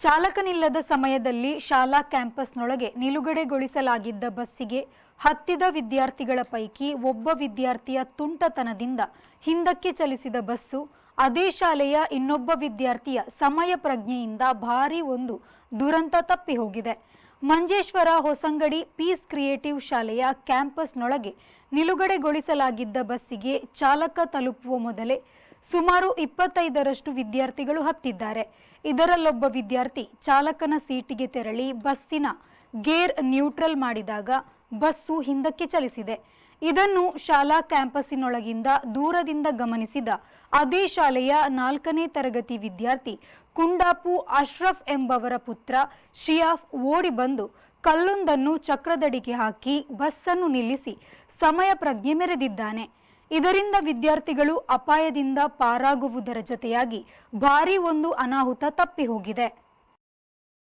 ಚಾಲಕನಿಲ್ಲದ ಸಮಯದಲ್ಲಿ ಶಾಲಾ ಕ್ಯಾಂಪಸ್ನೊಳಗೆ ನಿಲುಗಡೆಗೊಳಿಸಲಾಗಿದ್ದ ಬಸ್ಸಿಗೆ ಹತ್ತಿದ ವಿದ್ಯಾರ್ಥಿಗಳ ಪೈಕಿ ಒಬ್ಬ ವಿದ್ಯಾರ್ಥಿಯ ತುಂಟತನದಿಂದ ಹಿಂದಕ್ಕೆ ಚಲಿಸಿದ ಬಸ್ಸು, ಅದೇ ಶಾಲೆಯ ಇನ್ನೊಬ್ಬ ವಿದ್ಯಾರ್ಥಿಯ ಸಮಯ ಪ್ರಜ್ಞೆಯಿಂದ ಭಾರಿ ಒಂದು ದುರಂತ ತಪ್ಪಿ ಹೋಗಿದೆ ಮಂಜೇಶ್ವರ ಹೊಸಂಗಡಿ ಪೀಸ್ ಕ್ರಿಯೇಟಿವ್ ಶಾಲೆಯ ಕ್ಯಾಂಪಸ್ನೊಳಗೆ ನಿಲುಗಡೆಗೊಳಿಸಲಾಗಿದ್ದ ಬಸ್ಸಿಗೆ ಚಾಲಕ ತಲುಪುವ ಮೊದಲೇ ಸುಮಾರು ಇಪ್ಪತ್ತೈದರಷ್ಟು ವಿದ್ಯಾರ್ಥಿಗಳು ಹತ್ತಿದ್ದಾರೆ. ಇದರಲ್ಲೊಬ್ಬ ವಿದ್ಯಾರ್ಥಿ ಚಾಲಕನ ಸೀಟಿಗೆ ತೆರಳಿ ಬಸ್ಸಿನ ಗೇರ್ ನ್ಯೂಟ್ರಲ್ ಮಾಡಿದಾಗ ಬಸ್ಸು ಹಿಂದಕ್ಕೆ ಚಲಿಸಿದೆ. ಇದನ್ನು ಶಾಲಾ ಕ್ಯಾಂಪಸ್ಸಿನೊಳಗಿಂದ ದೂರದಿಂದ ಗಮನಿಸಿದ ಅದೇ ಶಾಲೆಯ ನಾಲ್ಕನೇ ತರಗತಿ ವಿದ್ಯಾರ್ಥಿ ಕುಂಡಾಪು ಅಶ್ರಫ್ ಎಂಬವರ ಪುತ್ರ ಶಿಯಾಫ್ ಓಡಿ ಬಂದು ಕಲ್ಲೊಂದನ್ನು ಚಕ್ರದಡಿಗೆ ಹಾಕಿ ಬಸ್ಸನ್ನು ನಿಲ್ಲಿಸಿ ಸಮಯ ಪ್ರಜ್ಞೆ ಮೆರೆದಿದ್ದಾನೆ. ಇದರಿಂದ ವಿದ್ಯಾರ್ಥಿಗಳು ಅಪಾಯದಿಂದ ಪಾರಾಗುವುದರ ಜೊತೆಯಾಗಿ ಭಾರೀ ಒಂದು ಅನಾಹುತ ತಪ್ಪಿ ಹೋಗಿದೆ